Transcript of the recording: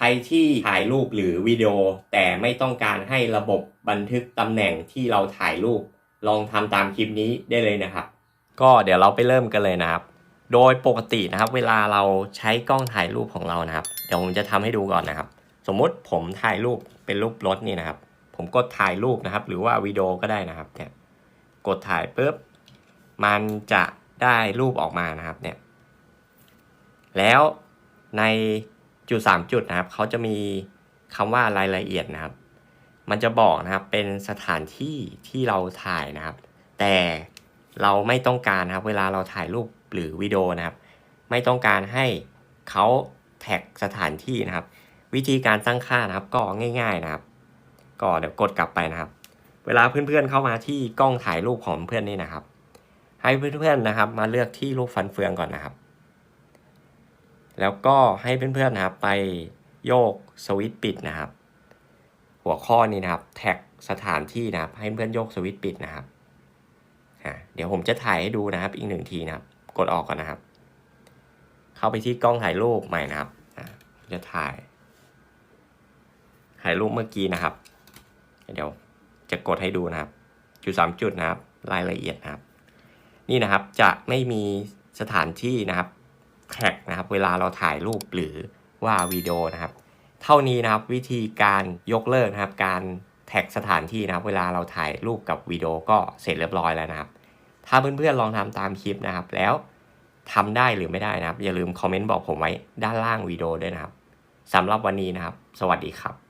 ใครที่ถ่ายรูปหรือวิดีโอ แต่ไม่ต้องการให้ระบบบันทึกตำแหน่งที่เราถ่ายรูป ลองทำตามคลิปนี้ได้เลยนะครับ ก็เดี๋ยวเราไปเริ่มกันเลยนะครับ โดยปกตินะครับ เวลาเราใช้กล้องถ่ายรูปของเรานะครับ เดี๋ยวผมจะทำให้ดูก่อนนะครับ สมมติผมถ่ายรูปเป็นรูปรถนี่นะครับ ผมกดถ่ายรูปนะครับ หรือว่าวิดีโอก็ได้นะครับเนี่ยกดถ่ายปุ๊บมันจะได้รูปออกมานะครับเนี่ยแล้วใน จุดสามจุดนะครับเขาจะมีคำว่ารายละเอียดนะครับ มันจะบอกนะครับเป็นสถานที่ที่เราถ่ายนะครับ แต่เราไม่ต้องการนะครับ เวลาเราถ่ายรูปหรือวิดีโอนะครับ ไม่ต้องการให้เขาแท็กสถานที่นะครับ วิธีการตั้งค่านะครับก็ง่าย ๆนะครับ ก็เดี๋ยวกดกลับไปนะครับ เวลาเพื่อนๆเข้ามาที่กล้องถ่ายรูปของเพื่อนนี่นะครับ ให้เพื่อนๆนะครับ มาเลือกที่รูปฟันเฟืองก่อนนะครับ แล้วก็ให้เพื่อนๆนะครับไปโยกสวิตช์ปิดนะครับ หัวข้อนี้นะครับ แท็กสถานที่นะครับ ให้เพื่อนโยกสวิตช์ปิดนะครับเดี๋ยวผมจะถ่ายให้ดูนะครับ อีกหนึ่งทีนะครับ กดออกก่อนนะครับ เข้าไปที่กล้องถ่ายรูปใหม่นะครับจะถ่าย ถ่ายรูปเมื่อกี้นะครับ เดี๋ยวจะกดให้ดูนะครับ จุดสามจุดนะครับ รายละเอียดนะครับ นี่นะครับจะไม่มีสถานที่นะครับ แท็กนะครับเวลาเราถ่ายรูปหรือว่าวิดีโอนะครับ เท่านี้นะครับวิธีการยกเลิกนะครับ การแท็กสถานที่นะครับ เวลาเราถ่ายรูปกับวิดีโอก็เสร็จเรียบร้อยแล้วนะครับ ถ้าเพื่อนๆลองทำตามคลิปนะครับ แล้วทำได้หรือไม่ได้นะครับ อย่าลืมคอมเมนต์บอกผมไว้ด้านล่างวิดีโอด้วยนะครับสำหรับวันนี้นะครับ สวัสดีครับ